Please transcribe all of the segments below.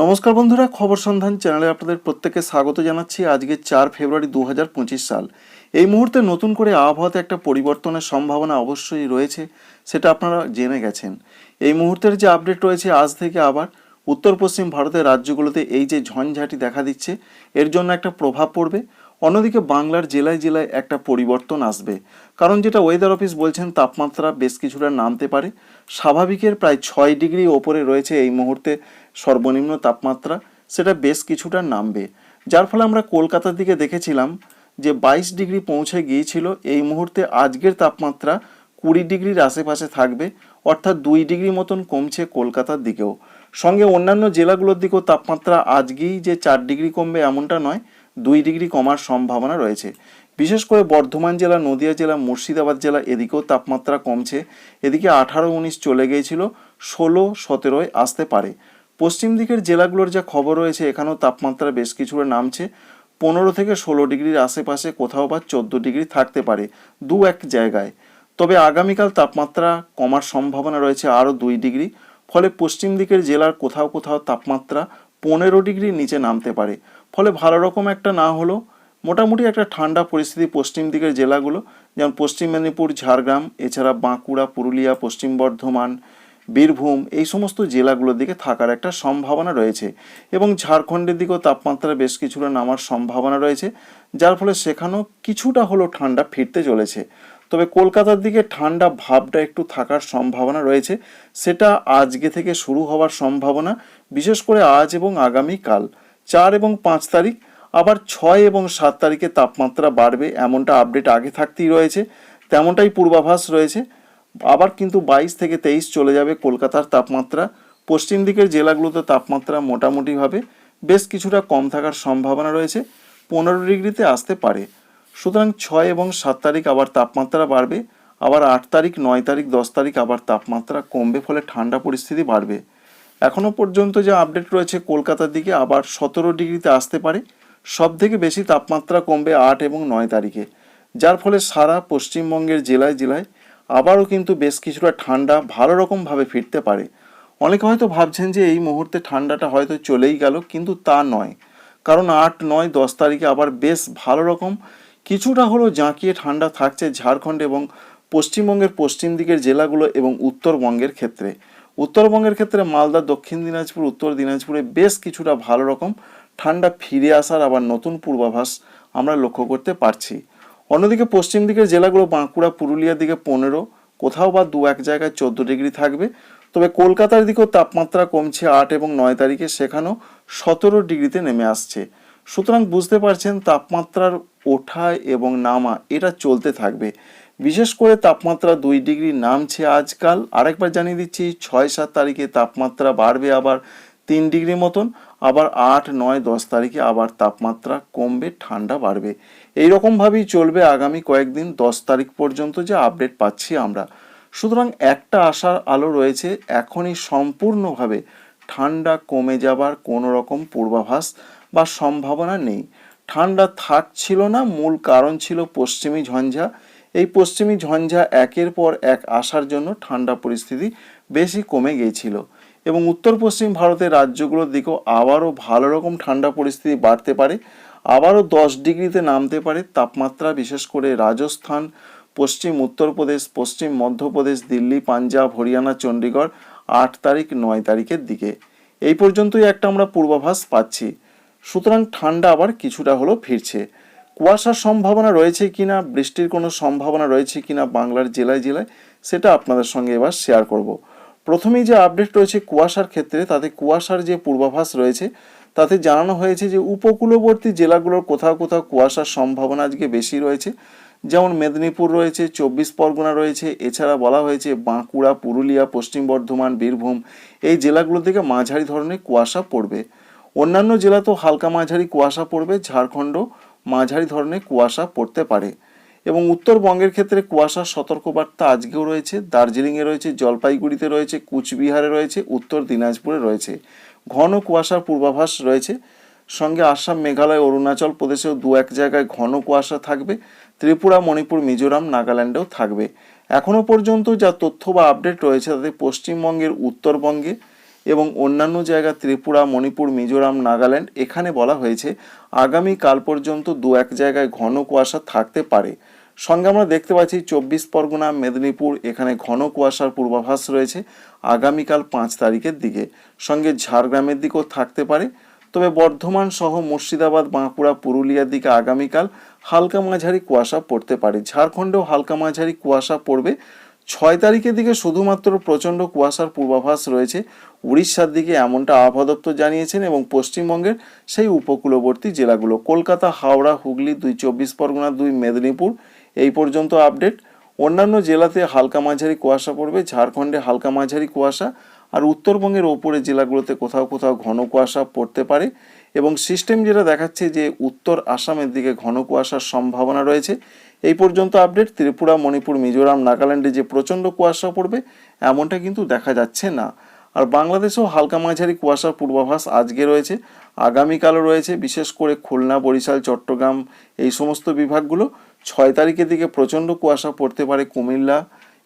নমস্কার বন্ধুরা, খবর সন্ধান চ্যানেলে আপনাদের প্রত্যেককে স্বাগত জানাচ্ছি আজকে চার ফেব্রুয়ারি দু হাজার পঁচিশ সাল। এই মুহূর্তে নতুন করে আবহাওয়াতে একটা পরিবর্তনের সম্ভাবনা অবশ্যই রয়েছে, সেটা আপনারা জেনে গেছেন। এই মুহূর্তের যে আপডেট রয়েছে আজ থেকে আবার উত্তর পশ্চিম ভারতের রাজ্যগুলোতে এই যে ঝঞ্ঝাটি দেখা দিচ্ছে, এর জন্য একটা প্রভাব পড়বে। অন্যদিকে বাংলার জেলায় জেলায় একটা পরিবর্তন আসবে। কারণ যেটা ওয়েদার অফিস বলছেন, তাপমাত্রা বেশ কিছুটা নামতে পারে। স্বাভাবিকের প্রায় ছয় ডিগ্রি ওপরে রয়েছে এই মুহূর্তে সর্বনিম্ন তাপমাত্রা, সেটা বেশ কিছুটা নামবে। যার ফলে আমরা কলকাতার দিকে দেখেছিলাম যে বাইশ ডিগ্রি পৌঁছে গিয়েছিল, এই মুহূর্তে আজকের তাপমাত্রা কুড়ি ডিগ্রির আশেপাশে থাকবে, অর্থাৎ দুই ডিগ্রি মতন কমছে কলকাতার দিকেও। সঙ্গে অন্যান্য জেলাগুলোর দিকেও তাপমাত্রা আজকেই যে চার ডিগ্রি কমবে এমনটা নয় দুই ডিগ্রি কমার সম্ভাবনা রয়েছে। বিশেষ করে বর্ধমান জেলা, নদিয়া জেলা, মুর্শিদাবাদ জেলা এদিকেও তাপমাত্রা কমছে। এদিকে আঠারো উনিশ চলে গিয়েছিল, ষোলো সতেরোয় আসতে পারে। পশ্চিম দিকের জেলাগুলোর যা খবর রয়েছে, এখানেও তাপমাত্রা বেশ কিছুটা নামছে। পনেরো থেকে ষোলো ডিগ্রির আশেপাশে কোথাও বা চোদ্দ ডিগ্রি থাকতে পারে দু এক জায়গায়। তবে আগামীকাল তাপমাত্রা কমার সম্ভাবনা রয়েছে আরও দুই ডিগ্রি। ফলে পশ্চিম দিকের জেলার কোথাও কোথাও তাপমাত্রা পনেরো ডিগ্রির নিচে নামতে পারে। ফলে ভালো রকম একটা না হলেও মোটামুটি একটা ঠান্ডা পরিস্থিতি পশ্চিম দিকের জেলাগুলো, যেমন পশ্চিম মেদিনীপুর, ঝাড়গ্রাম, এছাড়া বাঁকুড়া, পুরুলিয়া, পশ্চিম বর্ধমান, বীরভূম, এই সমস্ত জেলাগুলোর দিকে থাকার একটা সম্ভাবনা রয়েছে। এবং ঝাড়খণ্ডের দিকেও তাপমাত্রা বেশ কিছুটা নামার সম্ভাবনা রয়েছে, যার ফলে সেখানেও কিছুটা হলেও ঠান্ডা ফিরতে চলেছে। তবে কলকাতার দিকে ঠান্ডা ভাবটা একটু থাকার সম্ভাবনা রয়েছে, সেটা আজকে থেকে শুরু হওয়ার সম্ভাবনা, বিশেষ করে আজ এবং আগামীকাল। চার এবং পাঁচ তারিখ, আবার ছয় এবং সাত তারিখে তাপমাত্রা বাড়বে এমনটা আপডেট আগে থাকতেই রয়েছে, তেমনটাই পূর্বাভাস রয়েছে। আবার কিন্তু বাইশ থেকে তেইশ চলে যাবে কলকাতার তাপমাত্রা। পশ্চিম দিকের জেলাগুলোতে তাপমাত্রা মোটামুটিভাবে বেশ কিছুটা কম থাকার সম্ভাবনা রয়েছে, পনেরো ডিগ্রিতে আসতে পারে। সুতরাং ছয় এবং সাত তারিখ আবার তাপমাত্রা বাড়বে, আবার আট তারিখ, নয় তারিখ, দশ তারিখ আবার তাপমাত্রা কমবে, ফলে ঠান্ডা পরিস্থিতি বাড়বে। এখনও পর্যন্ত যে আপডেট রয়েছে কলকাতার দিকে আবার সতেরো ডিগ্রিতে আসতে পারে। সব থেকে বেশি তাপমাত্রা কমবে আট এবং নয় তারিখে। যার ফলে সারা পশ্চিমবঙ্গের জেলায় জেলায় আবারও কিন্তু বেশ কিছুটা ঠান্ডা ভালো রকমভাবে ফিরতে পারে। অনেকে হয়তো ভাবছেন যে এই মুহূর্তে ঠান্ডাটা হয়তো চলেই গেল, কিন্তু তা নয়। কারণ আট, নয়, দশ তারিখে আবার বেশ ভালো রকম কিছুটা হলেও জাঁকিয়ে ঠান্ডা থাকছে ঝাড়খণ্ড এবং পশ্চিমবঙ্গের পশ্চিম দিকের জেলাগুলো এবং উত্তরবঙ্গের ক্ষেত্রে। উত্তরবঙ্গের ক্ষেত্রে মালদা, দক্ষিণ দিনাজপুর, উত্তর দিনাজপুরে বেশ কিছুটা ভালো রকম ঠান্ডা ফিরে আসার আবার নতুন পূর্বাভাস আমরা লক্ষ্য করতে পারছি। অন্যদিকে পশ্চিম দিকের জেলাগুলো বাঁকুড়া, পুরুলিয়ার দিকে পনেরো, কোথাও বা দু এক জায়গায় চোদ্দ ডিগ্রি থাকবে। তবে কলকাতার দিকেও তাপমাত্রা কমছে আট এবং নয় তারিখে সেখানেও সতেরো ডিগ্রিতে নেমে আসছে। সুতরাং বুঝতে পারছেন তাপমাত্রার ওঠা এবং নামা এটা চলতে থাকবে। বিশেষ করে তাপমাত্রা দুই ডিগ্রি নামছে আজকাল। আরেকবার জানিয়ে দিচ্ছি, ছয় সাত তারিখে তাপমাত্রা বাড়বে আবার তিন ডিগ্রি মতন, আবার আট, নয়, দশ তারিখে আবার তাপমাত্রা কমবে, ঠান্ডা বাড়বে। এই রকমভাবেই চলবে আগামী কয়েকদিন, দশ তারিখ পর্যন্ত যে আপডেট পাচ্ছি আমরা। সুতরাং একটা আশার আলো রয়েছে, এখনই সম্পূর্ণভাবে ঠান্ডা কমে যাবার কোনো রকম পূর্বাভাস বা সম্ভাবনা নেই। ঠান্ডা থাকছিল না, মূল কারণ ছিল পশ্চিমী ঝঞ্ঝা। এই পশ্চিমী ঝঞ্ঝা একের পর এক আসার জন্য ঠান্ডা পরিস্থিতি বেশি কমে গিয়েছিল এবং উত্তর পশ্চিম ভারতের রাজ্যগুলোর দিকেও আবারও ভালো রকম ঠান্ডা পরিস্থিতি বাড়তে পারে, আবারও দশ ডিগ্রিতে নামতে পারে তাপমাত্রা, বিশেষ করে রাজস্থান, পশ্চিম উত্তরপ্রদেশ পশ্চিম মধ্যপ্রদেশ দিল্লি, পাঞ্জাব, হরিয়ানা চণ্ডীগড় আট তারিখ, নয় তারিখের দিকে। এই পর্যন্তই একটা আমরা পূর্বাভাস পাচ্ছি। সুতরাং ঠান্ডা আবার কিছুটা হলেও ফিরছে। কুয়াশার সম্ভাবনা রয়েছে কিনা, বৃষ্টির কোনো সম্ভাবনা রয়েছে কিনা বাংলার জেলায় জেলায়, সেটা আপনাদের সঙ্গে এবার শেয়ার করব। প্রথমেই যে আপডেট রয়েছে কুয়াশার ক্ষেত্রে, তাতে কুয়াশার যে পূর্বাভাস রয়েছে, তাতে জানানো হয়েছে যে উপকূলবর্তী জেলাগুলোর কোথাও কোথাও কুয়াশার সম্ভাবনা আজকে বেশি রয়েছে। যেমন মেদিনীপুর রয়েছে, চব্বিশ পরগনা রয়েছে, এছাড়া বলা হয়েছে বাঁকুড়া, পুরুলিয়া, পশ্চিম বর্ধমান, বীরভূম, এই জেলাগুলো থেকে মাঝারি ধরনের কুয়াশা পড়বে। অন্যান্য জেলাতেও হালকা মাঝারি কুয়াশা পড়বে, ঝাড়খণ্ড মাঝারি ধরনের কুয়াশা পড়তে পারে। এবং উত্তরবঙ্গের ক্ষেত্রে কুয়াশার সতর্কবার্তা আজকেও রয়েছে, দার্জিলিংয়ে রয়েছে, জলপাইগুড়িতে রয়েছে, কুচবিহারে রয়েছে, উত্তর দিনাজপুরে রয়েছে। ঘন কুয়াশার পূর্বাভাস রয়েছে। সঙ্গে আসাম, মেঘালয়, অরুণাচল প্রদেশেও দু এক জায়গায় ঘন কুয়াশা থাকবে। ত্রিপুরা, মণিপুর, মিজোরাম, নাগাল্যান্ডেও থাকবে। এখনও পর্যন্ত যা তথ্য বা আপডেট রয়েছে তাতে পশ্চিমবঙ্গের উত্তরবঙ্গে এবং অন্যান্য জায়গা ত্রিপুরা, মণিপুর, মিজোরাম, নাগাল্যান্ড, এখানে বলা হয়েছে আগামী কাল পর্যন্ত দু এক জায়গায় ঘন কুয়াশা থাকতে পারে। সঙ্গে আমরা দেখতে পাচ্ছি চব্বিশ পরগনা, মেদিনীপুর, এখানে ঘন কুয়াশার পূর্বাভাস রয়েছে আগামীকাল পাঁচ তারিখের দিকে। সঙ্গে ঝাড়গ্রামের দিকেও থাকতে পারে। তবে বর্ধমান সহ মুর্শিদাবাদ, বাঁকুড়া, পুরুলিয়ার দিকে আগামীকাল হালকা মাঝারি কুয়াশা পড়তে পারে। ঝাড়খণ্ডেও হালকা মাঝারি কুয়াশা পড়বে। ছয় তারিখের দিকে শুধুমাত্র প্রচণ্ড কুয়াশার পূর্বাভাস রয়েছে। উড়িষ্যার দিকে এমনটা আবহাওয়া দপ্তর জানিয়েছেন এবং পশ্চিমবঙ্গের সেই উপকূলবর্তী জেলাগুলো। কলকাতা, হাওড়া, হুগলি, দুই চব্বিশ পরগনা, দুই মেদিনীপুর এই পর্যন্ত আপডেট। অন্যান্য জেলাতে হালকা মাঝারি কুয়াশা পড়বে, ঝাড়খণ্ডে হালকা মাঝারি কুয়াশা। আর উত্তরবঙ্গের ওপরে জেলাগুলোতে কোথাও কোথাও ঘন কুয়াশা পড়তে পারে। এবং সিস্টেম যেটা দেখাচ্ছে যে উত্তর আসামের দিকে ঘন কুয়াশার সম্ভাবনা রয়েছে, এই পর্যন্ত আপডেট ত্রিপুরা, মণিপুর, মিজোরাম, নাগাল্যান্ডে যে প্রচণ্ড কুয়াশা পড়বে, এমনটা কিন্তু দেখা যাচ্ছে না। আর বাংলাদেশেও হালকা মাঝারি কুয়াশার পূর্বাভাস আজকে রয়েছে, আগামীকালও রয়েছে, বিশেষ করে খুলনা, বরিশাল, চট্টগ্রাম, এই সমস্ত বিভাগগুলো ছয় তারিখের দিকে প্রচণ্ড কুয়াশা পড়তে পারে কুমিল্লা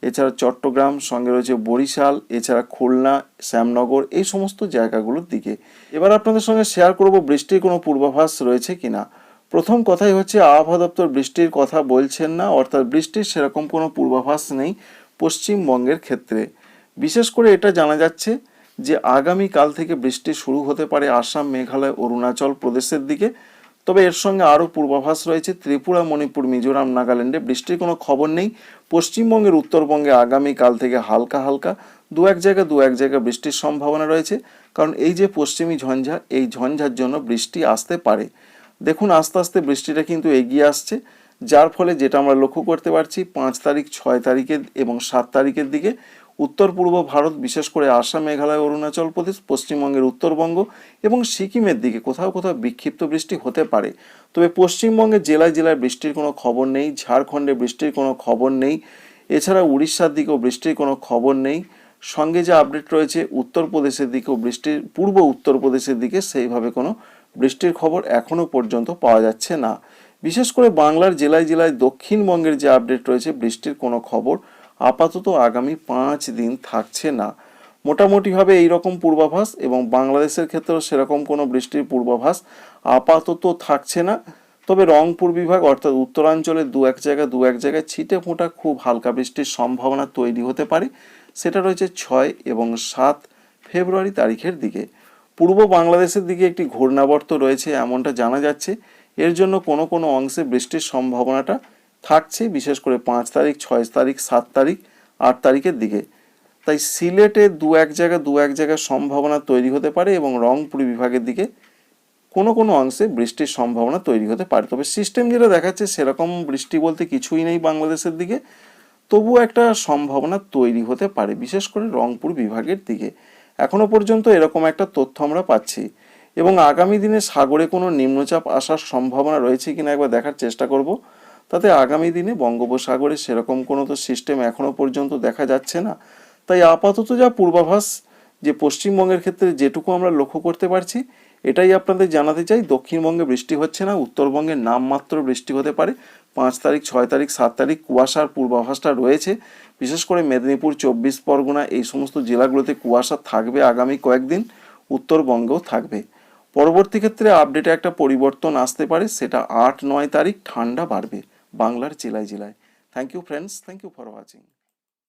এছাড়া চট্টগ্রাম, সঙ্গে রয়েছে বরিশাল, এছাড়া খুলনা, শ্যামনগর, এই সমস্ত জায়গাগুলোর দিকে। এবার আপনাদের সঙ্গে শেয়ার করব বৃষ্টির কোনো পূর্বাভাস রয়েছে কিনা। প্রথম কথাই হচ্ছে, আবহাওয়া দপ্তর বৃষ্টির কথা বলছেন না, অর্থাৎ বৃষ্টির সেরকম কোনো পূর্বাভাস নেই পশ্চিমবঙ্গের ক্ষেত্রে। বিশেষ করে এটা জানা যাচ্ছে যে আগামী কাল থেকে বৃষ্টি শুরু হতে পারে আসাম, মেঘালয়, অরুণাচল প্রদেশের দিকে। তবে এর সঙ্গে আরও পূর্বাভাস রয়েছে ত্রিপুরা, মণিপুর, মিজোরাম, নাগাল্যান্ডে বৃষ্টির কোনো খবর নেই। পশ্চিমবঙ্গের উত্তরবঙ্গে আগামী কাল থেকে হালকা হালকা, দু এক জায়গায় দু এক জায়গায় বৃষ্টির সম্ভাবনা রয়েছে। কারণ এই যে পশ্চিমী ঝঞ্ঝা, এই ঝঞ্ঝার জন্য বৃষ্টি আসতে পারে। দেখুন, আস্তে আস্তে বৃষ্টিটা কিন্তু এগিয়ে আসছে, যার ফলে যেটা আমরা লক্ষ্য করতে পারছি, পাঁচ তারিখ, ছয় তারিখের এবং সাত তারিখের দিকে উত্তর পূর্ব ভারত, বিশেষ করে আসাম, মেঘালয়, অরুণাচল প্রদেশ, পশ্চিমবঙ্গের উত্তরবঙ্গ এবং সিকিমের দিকে। কোথাও কোথাও বিক্ষিপ্ত বৃষ্টি হতে পারে। তবে পশ্চিমবঙ্গের জেলায় জেলায় বৃষ্টির কোনো খবর নেই, ঝাড়খণ্ডে বৃষ্টির কোনো খবর নেই, এছাড়া উড়িষ্যার দিকেও বৃষ্টির কোনো খবর নেই। সঙ্গে যে আপডেট রয়েছে উত্তরপ্রদেশের দিকেও বৃষ্টির, পূর্ব উত্তরপ্রদেশের দিকে সেইভাবে কোনো বৃষ্টির খবর এখনও পর্যন্ত পাওয়া যাচ্ছে না। বিশেষ করে বাংলার জেলায় জেলায় দক্ষিণবঙ্গের যে আপডেট রয়েছে, বৃষ্টির কোনো খবর আপাতত আগামী পাঁচ দিন থাকছে না। মোটামুটিভাবে এই রকম পূর্বাভাস এবং বাংলাদেশের ক্ষেত্রেও সেরকম কোনো বৃষ্টির পূর্বাভাস আপাতত থাকছে না। তবে রংপুর বিভাগ অর্থাৎ উত্তরাঞ্চলে দু এক জায়গায় দু এক জায়গায় ছিটে ফোঁটা খুব হালকা বৃষ্টির সম্ভাবনা তৈরি হতে পারে। সেটা রয়েছে ছয় এবং সাত ফেব্রুয়ারি তারিখের দিকে। পূর্ব বাংলাদেশের দিকে একটি ঘূর্ণাবর্ত রয়েছে এমনটা জানা যাচ্ছে। এর জন্য কোনো কোনো অংশে বৃষ্টির সম্ভাবনাটা থাকছে, বিশেষ করে পাঁচ তারিখ, ছয় তারিখ, সাত তারিখ, আট তারিখের দিকে। তাই সিলেটে দু এক জায়গা, দু এক জায়গায় সম্ভাবনা তৈরি হতে পারে এবং রংপুর বিভাগের দিকে কোনো কোনো অংশে বৃষ্টির সম্ভাবনা তৈরি হতে পারে। তবে সিস্টেম যেটা দেখাচ্ছে, সেরকম বৃষ্টি বলতে কিছুই নেই বাংলাদেশের দিকে। তবু একটা সম্ভাবনা তৈরি হতে পারে, বিশেষ করে রংপুর বিভাগের দিকে। এখনও পর্যন্ত এরকম একটা তথ্য আমরা পাচ্ছি। এবং আগামী দিনে সাগরে কোনো নিম্নচাপ আসার সম্ভাবনা রয়েছে কিনা একবার দেখার চেষ্টা করব। তাতে আগামী দিনে বঙ্গোপসাগরে সেরকম কোনো তো সিস্টেম এখনও পর্যন্ত দেখা যাচ্ছে না। তাই আপাতত যা পূর্বাভাস যে পশ্চিমবঙ্গের ক্ষেত্রে যেটুকু আমরা লক্ষ্য করতে পারছি, এটাই আপনাদের জানাতে চাই। দক্ষিণবঙ্গে বৃষ্টি হচ্ছে না, উত্তরবঙ্গে নামমাত্র বৃষ্টি হতে পারে। পাঁচ তারিখ, ছয় তারিখ, সাত তারিখ কুয়াশার পূর্বাভাসটা রয়েছে। বিশেষ করে মেদিনীপুর, চব্বিশ পরগনা এই সমস্ত জেলাগুলোতে কুয়াশা থাকবে আগামী কয়েকদিন, উত্তরবঙ্গেও থাকবে। পরবর্তী ক্ষেত্রে আপডেটে একটা পরিবর্তন আসতে পারে, সেটা আট নয় তারিখ ঠান্ডা বাড়বে। বাংলার জেলায় জেলায়। Thank you friends thank you for watching